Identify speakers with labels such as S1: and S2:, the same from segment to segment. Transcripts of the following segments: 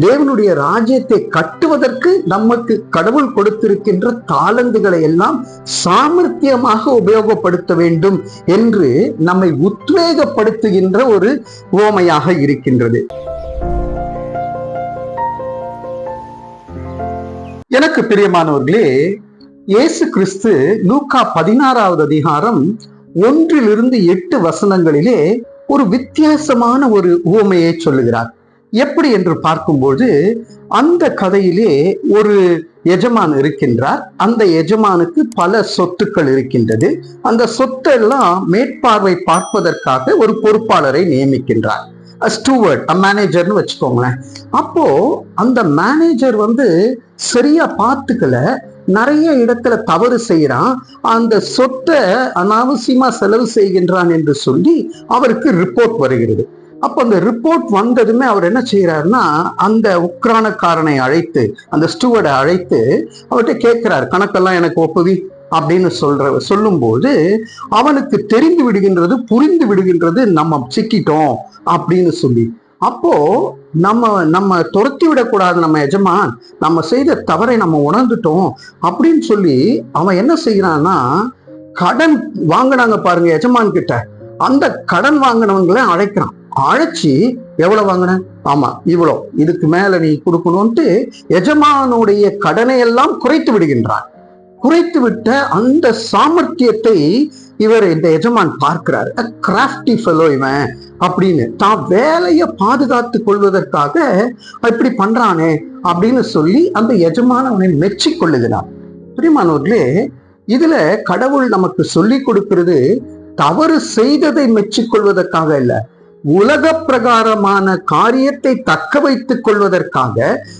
S1: தேவனுடைய ராஜ்யத்தை கட்டுவதற்கு நமக்கு கடவுள் கொடுத்திருக்கின்ற தாளந்துகளை எல்லாம் சாமர்த்தியமாக உபயோகப்படுத்த வேண்டும் என்று நம்மை உத்வேகப்படுத்துகின்ற ஒரு ஓமையாக இருக்கின்றது. எனக்கு பிரியமானவர்களே இயேசு கிறிஸ்து லூக்கா பதினாறாவது அதிகாரம் ஒன்றிலிருந்து எட்டு வசனங்களிலே ஒரு வித்தியாசமான ஒரு உவமையை சொல்லுகிறார். எப்படி என்று பார்க்கும்போது அந்த கதையிலே ஒரு எஜமான் இருக்கின்றார். அந்த எஜமானுக்கு பல சொத்துக்கள் இருக்கின்றது. அந்த சொத்தெல்லாம் மேற்பார்வை பார்ப்பதற்காக ஒரு பொறுப்பாளரை நியமிக்கின்றார். ஸ்டூவர்ட் மேனேஜர்னு வச்சுக்கோங்களேன். அப்போ அந்த மேனேஜர் வந்து சரியா பார்த்துக்கல. நிறைய இடத்துல தவறு செய்யறான் அந்த சொத்தை அனாவசியமா செலவு செய்கின்றான் என்று சொல்லி அவருக்கு ரிப்போர்ட் வருகிறது. அப்ப அந்த ரிப்போர்ட் வந்ததுமே அவர் என்ன செய்யறாருன்னா அந்த உக்ரானக்காரனை அழைத்து அந்த ஸ்டூவர்டை அழைத்து அவர்கிட்ட கேட்கிறார் கணக்கெல்லாம் எனக்கு ஒப்புவி அப்படின்னு சொல்ற சொல்லும்போது அவனுக்கு தெரிந்து விடுகின்றது புரிந்து விடுகின்றது நம்ம சிக்கிட்டோம் அப்படின்னு சொல்லி. அப்போ நம்ம நம்ம துரத்தி விடக்கூடாது நம்ம எஜமான் நம்ம செய்த தவறை நம்ம உணர்ந்துட்டோம் அப்படின்னு சொல்லி அவன் என்ன செய்யறான்னா கடன் வாங்கினாங்க பாருங்க எஜமான் கிட்ட அந்த கடன் வாங்கினவங்களை அழைக்கிறான். அழைச்சி எவ்வளவு வாங்கின? ஆமா இவ்வளோ இதுக்கு மேல நீ கொடுக்கணும்ட்டு எஜமானுடைய கடனை எல்லாம் குறைத்து விடுகின்றான். குறைத்து விட்ட அந்த சாமர்த்தியத்தை இவர் இந்த எஜமான் பார்க்கிறார். கிராஃப்டி ஃபெலோ இவன் அப்படின்னு. தான் வேலையை பாதுகாத்து கொள்வதற்காக இப்படி பண்றானே அப்படின்னு சொல்லி அந்த எஜமான அவனை மெச்சிக் கொள்ளுகிறார் இதுல கடவுள் நமக்கு சொல்லி கொடுக்கிறது தவறு செய்ததை மெச்சிக்கொள்வதற்காக இல்ல. உலக பிரகாரமான காரியத்தை தக்க வைத்துக் கொள்வதற்காக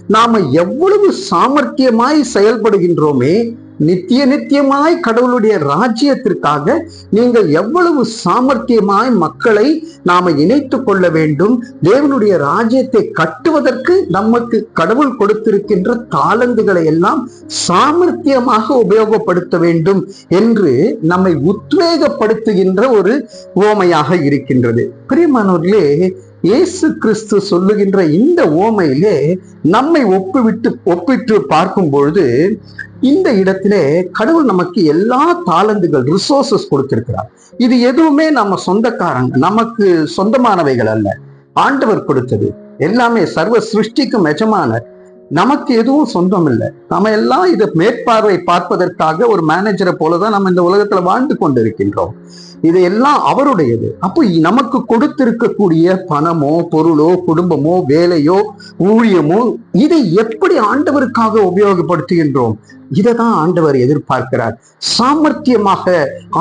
S1: நாம எவ்வளவு சாமர்த்தியமாய் செயல்படுகின்றோமே நித்திய நித்தியமாய் கடவுளுடைய ராஜ்யத்திற்காக நீங்கள் எவ்வளவு சாமர்த்தியமாய் மக்களை நாம இணைத்து கொள்ள வேண்டும் தேவனுடைய ராஜ்யத்தை கட்டுவதற்கு நமக்கு கடவுள் கொடுத்திருக்கின்ற தாளந்துகளை எல்லாம் சாமர்த்தியமாக உபயோகப்படுத்த வேண்டும் என்று நம்மை உத்வேகப்படுத்துகின்ற ஒரு ஓமையாக இருக்கின்றது. பிரியமானவர்களே இயேசு கிறிஸ்து சொல்லுகின்ற இந்த ஓமையிலே நம்மை ஒப்புவிட்டு ஒப்பிட்டு பார்க்கும் பொழுது இந்த இடத்திலே கடவுள் நமக்கு எல்லா தாளந்துகள் ரிசோர்சஸ் கொடுத்திருக்கிறார். இது எதுவுமே நம்ம சொந்தக்காரங்க நமக்கு சொந்தமானவைகள் அல்ல. ஆண்டவர் கொடுத்தது. எல்லாமே சர்வ சிருஷ்டிக்கும் எஜமானர். நமக்கு எதுவும் சொந்தம் இல்லை நம்ம எல்லாம் இதை மேற்பார்வை பார்ப்பதற்காக ஒரு மேனேஜரை போலதான் நம்ம இந்த உலகத்துல வாழ்ந்து கொண்டிருக்கின்றோம். இது எல்லாம் அவருடையது. அப்போ நமக்கு கொடுத்திருக்கக்கூடிய பணமோ பொருளோ குடும்பமோ வேலையோ ஊழியமோ இதை எப்படி ஆண்டவருக்காக உபயோகப்படுத்துகின்றோம்? இதை தான் ஆண்டவர் எதிர்பார்க்கிறார். சாமர்த்தியமாக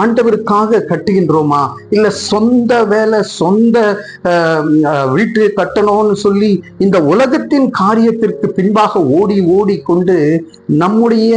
S1: ஆண்டவருக்காக கட்டுகின்றோமா? இல்ல சொந்த வேலை சொந்த வீட்டு கட்டணும்னு சொல்லி இந்த உலகத்தின் காரியத்திற்கு பின்பாக ஓடி ஓடி கொண்டு நம்முடைய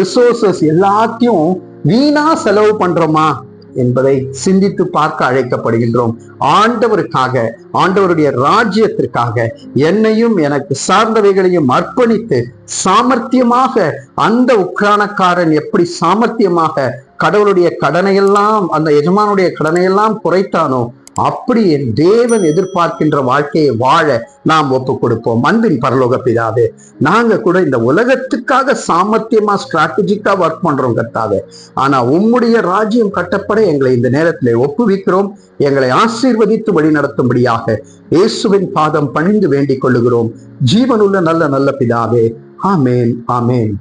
S1: ரிசோர்சஸ் எல்லாத்தையும் வீணா செலவு பண்றோமா? என்பதை சிந்தித்து பார்க்க அழைக்கப்படுகின்றோம். ஆண்டவருக்காக ஆண்டவருடைய ராஜ்யத்திற்காக என்னையும் எனக்கு சார்ந்தவைகளையும் அர்ப்பணித்து சாமர்த்தியமாக அந்த உக்ரானக்காரன் எப்படி சாமர்த்தியமாக கடவுளுடைய கடனையெல்லாம் அந்த எஜமானுடைய கடனையெல்லாம் குறைத்தானோ அப்படி என் தேவன் எதிர்பார்க்கின்ற வாழ்க்கையை வாழ நாம் ஒப்பு கொடுப்போம் அன்பின் பரலோக பிதாவே நாங்க கூட இந்த உலகத்துக்காக சாமர்த்தியமா ஸ்ட்ராட்டஜிக்கா ஒர்க் பண்றோம் கத்தாவே ஆனா உம்முடைய ராஜ்யம் கட்டப்பட எங்களை இந்த நேரத்தில் ஒப்புவிக்கிறோம். எங்களை ஆசீர்வதித்து வழி நடத்தும்படியாக இயேசுவின் பாதம் பணிந்து வேண்டிக் கொள்ளுகிறோம். ஜீவனுள்ள நல்ல நல்ல பிதாவே. ஆமேன் ஆமேன்.